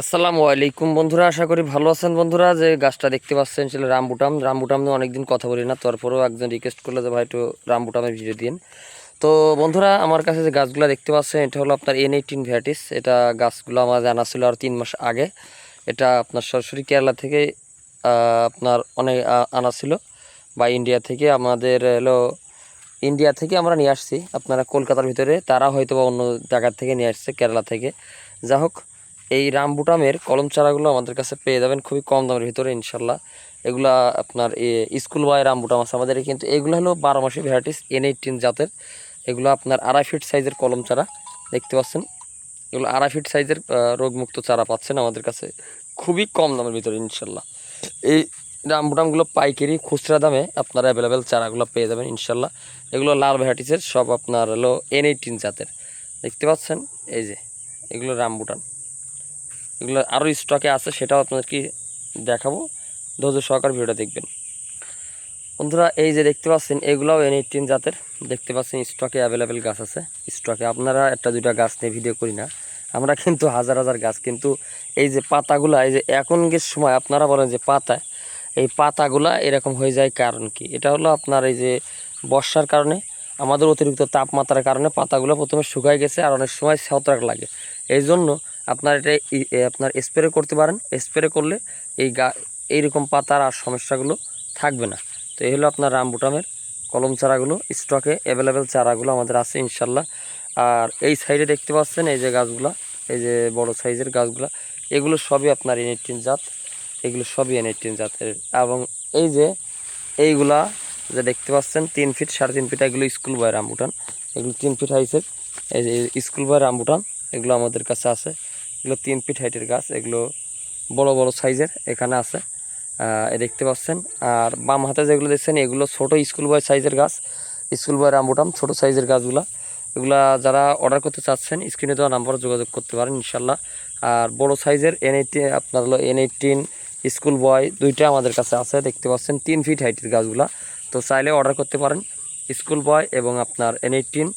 আসসালামু আলাইকুম বন্ধুরা, আশা করি ভালো আছেন বন্ধুরা। যে গাছটা দেখতে পাচ্ছেন সেটা রামবুটাম। রামবুটাম নিয়ে অনেকদিন কথা বলি না, তারপরেও একজন রিকোয়েস্ট করল যে, ভাই, একটু রামবুটামের ভিডিও দিন তো বন্ধুরা, আমার কাছে যে গাছগুলো দেখতে পাচ্ছেন, এটা হলো আপনার এন এইটিন ভ্যাটিস এটা গাছগুলো আমার জানা ছিল আর তিন মাস আগে। এটা আপনার সরাসরি কেরালা থেকে আপনার অনেক আনা ছিল। বা ইন্ডিয়া থেকে আমাদের হলো ইন্ডিয়া থেকে আমরা নিয়ে আসছি। আপনারা কলকাতার ভিতরে, তারা হয়তো বা অন্য জায়গার থেকে নিয়ে আসছে, কেরালা থেকে। যা হোক এই রামবুটামের কলম চারাগুলো আমাদের কাছে পেয়ে যাবেন খুবই কম দামের ভিতরে, ইনশাল্লাহ। এগুলা আপনার স্কুল বয় রামবুটাম আছে আমাদের কিন্তু এগুলো হলো বারো মাসি ভ্যারাইটিস এন এইটিন জাতের। এগুলো আপনার আড়াই ফিট সাইজের কলম চারা, দেখতে পাচ্ছেন? এগুলো আড়াই ফিট সাইজের রোগমুক্ত চারা পাচ্ছেন আমাদের কাছে। খুবই কম দামের ভিতরে, ইনশাল্লাহ। এই রামবুটামগুলো পাইকারি খুচরা দামে আপনারা অ্যাভেলেবেল চারাগুলো পেয়ে যাবেন, ইনশাল্লাহ। এগুলো লাল ভ্যারাইটিসের, সব আপনার হলো এন এইটিন জাতের। দেখতে পাচ্ছেন? এই যে, এগুলো রামবুটান এগুলো আরও স্টকে আছে, সেটাও আপনাদের কি দেখাবো। ধৈর্য সহকার ভিডিওটা দেখবেন। বন্ধুরা, এই যে দেখতে পাচ্ছেন, এগুলোও এন এইটিন জাতের। দেখতে পাচ্ছেন, স্টকে অ্যাভেলেবেল গাছ আছে। স্টকে আপনারা একটা, দুইটা গাছ নিয়ে ভিডিও করি না। আমরা কিন্তু হাজার হাজার গাছ, কিন্তু এই যে পাতাগুলা, এই যে এখনকার সময় আপনারা বলেন যে পাতা, এই পাতাগুলা এরকম হয়ে যায় কারণ কি? এটা হলো আপনার এই যে বর্ষার কারণে, আমাদের অতিরিক্ত তাপমাত্রার কারণে পাতাগুলো প্রথমে শুকায় গেছে আর অনেক সময় ছত্রাক লাগে। এই জন্য আপনার এটা আপনার স্প্রে করতে পারেন। স্প্রে করলে এই গা, এইরকম পাতার আর সমস্যাগুলো থাকবে না। তো এই হলো আপনার রামবুটামের কলম চারাগুলো স্টকে অ্যাভেলেবেল চারাগুলো আমাদের আছে ইনশাল্লাহ। আর এই সাইডে দেখতে পাচ্ছেন এই যে গাছগুলা, এই যে বড় সাইজের গাছগুলা, এগুলো সবই আপনার এনএইটিন জাত, এগুলো সবই এনএইটিন জাতের। এবং এই যে এইগুলা যে দেখতে পাচ্ছেন, তিন ফিট, সাড়ে তিন ফিট, এগুলো স্কুল বয় রামবুটান। এগুলো তিন ফিট হাইসের এই যে স্কুল বয় রামবুটান, এগুলো আমাদের কাছে আছে। এগুলো তিন ফিট হাইটের গাছ, এগুলো বড় বড় সাইজের এখানে আছে এ দেখতে পাচ্ছেন। আর বাম হাতে যেগুলো দেখছেন, এগুলো ছোট স্কুল বয় সাইজের গাছ স্কুল বয় রামবুটাম ছোট সাইজের গাছগুলা। এগুলা যারা অর্ডার করতে চাচ্ছেন স্ক্রিনে দেওয়া নাম্বারে যোগাযোগ করতে পারেন ইনশাল্লাহ আর বড় সাইজের এন এইটিন আপনার হলো এন এইটিন স্কুল বয় দুইটা আমাদের কাছে আছে, দেখতে পাচ্ছেন তিন ফিট হাইটের গাছগুলা। তো চাইলে অর্ডার করতে পারেন স্কুল বয় এবং আপনার এন এইটিন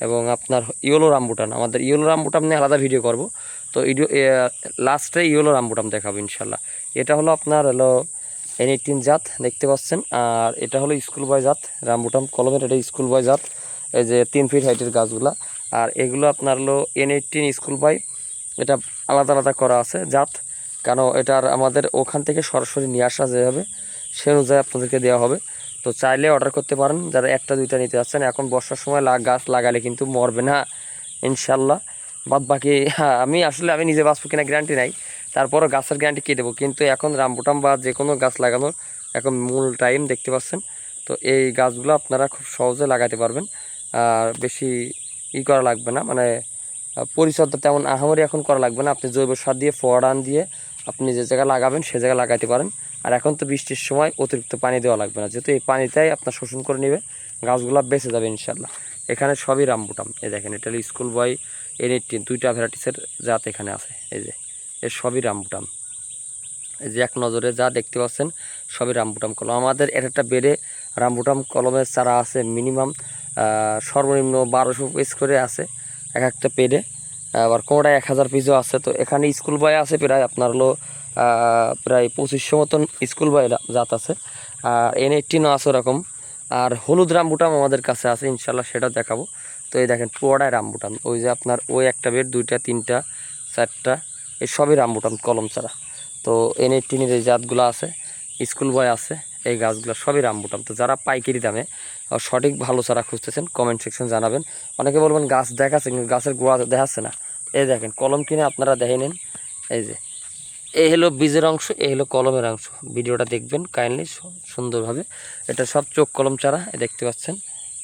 এবং আপনার ইয়েলো রামবুটান আমাদের ইয়েলো রামবুটান নিয়ে আলাদা ভিডিও করব। তো লাস্টে ইয়েলো রামবুটান দেখাবো ইনশাল্লাহ। এটা হলো আপনার হলো এন এইটিন জাত, দেখতে পাচ্ছেন। আর এটা হলো স্কুল বয় জাত, রামবুটাম কলমের এটা স্কুল বয় জাত, এই যে তিন ফিট হাইটের গাছগুলা। আর এগুলো আপনার হলো এন এইটিন স্কুল বয়, এটা আলাদা আলাদা করা আছে জাত। কেন এটার আমাদের ওখান থেকে সরাসরি নিয়ে আসা যেভাবে সে অনুযায়ী আপনাদেরকে দেওয়া হবে। তো চাইলে অর্ডার করতে পারেন, যারা একটা, দুইটা নিতে যাচ্ছেন, এখন বর্ষার সময় গাছ লাগালে কিন্তু মরবে না, ইনশাল্লাহ। বাদ বাকি হ্যাঁ, আমি আসলে আমি নিজে বাঁচবো কিনা গ্যারান্টি নাই। তারপরও গাছের গ্যারান্টি কে দেবো? কিন্তু এখন রামবুটাম বা যে কোনো গাছ লাগানোর এখন মূল টাইম দেখতে পাচ্ছেন। তো এই গাছগুলো আপনারা খুব সহজে লাগাতে পারবেন। আর বেশি ই করা লাগবে না মানে পরিচর্যা তেমন আহামরি এখন করা লাগবে না। আপনি জৈব সার দিয়ে ফোয়ারান দিয়ে আপনি যে জায়গায় লাগাবেন সে জায়গায় লাগাতে পারেন। আর এখন তো বৃষ্টির সময় অতিরিক্ত পানি দেওয়া লাগবে না। যেহেতু এই পানিটাই আপনার শোষণ করে নেবে গাছগুলো বেঁচে যাবে ইনশাল্লাহ এখানে সবই রামবুটাম। এই দেখেন এটা স্কুল বয় এন এইটিন দুইটা ভ্যারাইটিসের জাত এখানে আছে, এই যে। এর সবই রামবুটাম এই যে এক নজরে যা দেখতে পাচ্ছেন, সবই রামবুটাম কলম। আমাদের এক একটা বেডে রামবুটাম কলমের চারা আছে মিনিমাম সর্বনিম্ন বারোশো পিস করে আছে, এক একটা পেডে। আবার কোনোটা এক হাজার পিসও আছে। তো এখানে স্কুল বয় আছে প্রায়, আপনার হলো প্রায় পঁচিশশো মতন স্কুল বয় জাত আছে। আর এন এইটিনও আছে ওরকম। আর হলুদ রামবুটাম আমাদের কাছে আছে ইনশাল্লাহ সেটা দেখাবো। তো এই দেখেন পুরোটাই রামবুটাম ওই যে আপনার ওই একটা বেড, দুইটা, তিনটা, চারটা, এই সবই রামবুটাম কলম ছাড়া। তো এন এইটিনের এই জাতগুলো আছে, স্কুল বয় আছে, এই গাছগুলো সবই রামবুটাম তো যারা পাইকারি দামে সঠিক ভালো চারা খুঁজতেছেন কমেন্ট সেকশন জানাবেন। অনেকে বলবেন, গাছ দেখাচ্ছে কিন্তু গাছের গোড়া দেখাচ্ছে না। এই দেখেন, কলম কিনে আপনারা দেখে নিন। এই যে এই হলো বীজের অংশ এই হলো কলমের অংশ। ভিডিওটা দেখবেন, কাইন্ডলি সুন্দরভাবে। এটা সব চোখ কলম চারা দেখতে পাচ্ছেন।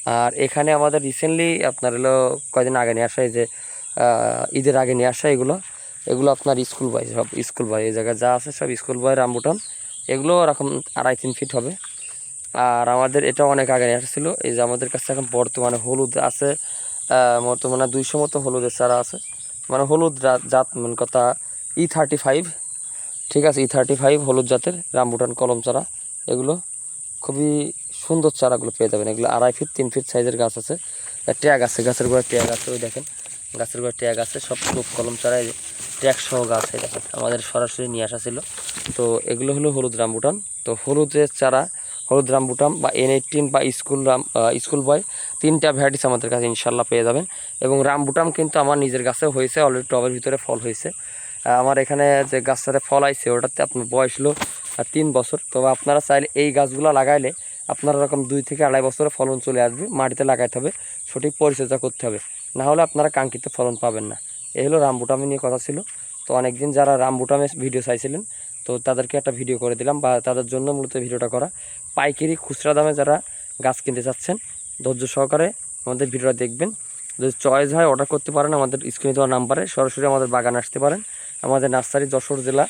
আর এখানে আমাদের রিসেন্টলি আপনার হলো কয়দিন আগে নিয়ে আসা এই যে ঈদের আগে নিয়ে আসা এগুলো এগুলো আপনার স্কুল বয় সব স্কুল বয় এই জায়গায় যা আছে সব স্কুল বয় রামবুটান। এগুলো এরকম আড়াই তিন ফিট হবে। আর আমাদের এটা অনেক আগে নিয়ে আসছিল। এই যে আমাদের কাছে এখন বর্তমানে হলুদ আছে বর্তমানে দুইশো মতো হলুদের চারা আছে। মানে হলুদ জাত মানে কথা ই থার্টি ফাইভ ঠিক আছে ই থার্টি ফাইভ হলুদ জাতের রামবুটান কলম চারা। এগুলো খুবই সুন্দর চারাগুলো পেয়ে যাবেন। এগুলো আড়াই ফিট, তিন ফিট সাইজের গাছ আছে। ট্যাগ আছে গাছের গোড়ায় ট্যাগ আছে, ওই দেখেন। গাছের গোড়ায় ট্যাগ আছে সব চোখ কলম চারা ট্যাগ সহ গাছ, এই দেখেন। আমাদের সরাসরি নিয়ে আসা ছিল। তো এগুলো হলো হলুদ রামবুটান। তো হলুদের চারা, হলুদ রামবুটাম বা এন এইটিন বা স্কুল রাম স্কুল বয়, তিনটা ভ্যারাইটিস আমাদের কাছে ইনশাল্লাহ পেয়ে যাবেন। এবং রামবুটাম কিন্তু আমার নিজের গাছে হয়েছে অলরেডি টবের ভিতরে ফল হয়েছে। আমার এখানে যে গাছটাতে ফল আইছে, ওটাতে আপনার বয়স হলো তিন বছর। তবে আপনারা চাইলে এই গাছগুলো লাগাইলে আপনার এরকম দুই থেকে আড়াই বছরে ফলন চলে আসবে, মাটিতে লাগাইতে হবে, সঠিক পরিচর্যা করতে হবে। না হলে আপনারা কাঙ্ক্ষিত ফলন পাবেন না। এই হলো রামবুটামে নিয়ে কথা ছিল। তো অনেকদিন যারা রামবুটামে ভিডিও চাইছিলেন, তো তাদেরকে একটা ভিডিও করে দিলাম বা তাদের জন্য মূলত ভিডিওটা করা। পাইকারি খুচরা দামে যারা গাছ কিনতে চাচ্ছেন, ধৈর্য সহকারে আমাদের ভিডিওটা দেখবেন। যদি চয়েস হয় অর্ডার করতে পারেন আমাদের স্ক্রিনে দেওয়া নাম্বারে, সরাসরি আমাদের বাগান আসতে পারেন। আমাদের নার্সারি যশোর জেলা,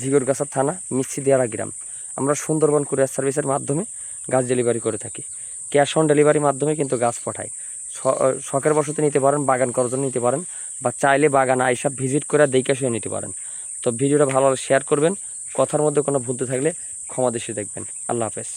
ঝিগরগাছা থানা মিষ্টি দেয়ারা গ্রাম। আমরা সুন্দরবন কুরিয়ার সার্ভিসের মাধ্যমে গাছ ডেলিভারি করে থাকি। ক্যাশ অন ডেলিভারির মাধ্যমে কিন্তু গাছ পাঠাই। শখের বসতে নিতে পারেন, বাগান করার জন্য নিতে পারেন, বা চাইলে বাগান আইসা ভিজিট করে দেখে শুয়ে নিতে পারেন। তো ভিডিওটা ভালোভাবে শেয়ার করবেন, কথার মধ্যে কোনো ভুলতে থাকলে ক্ষমা দেশে দেখবেন। আল্লাহ হাফেজ।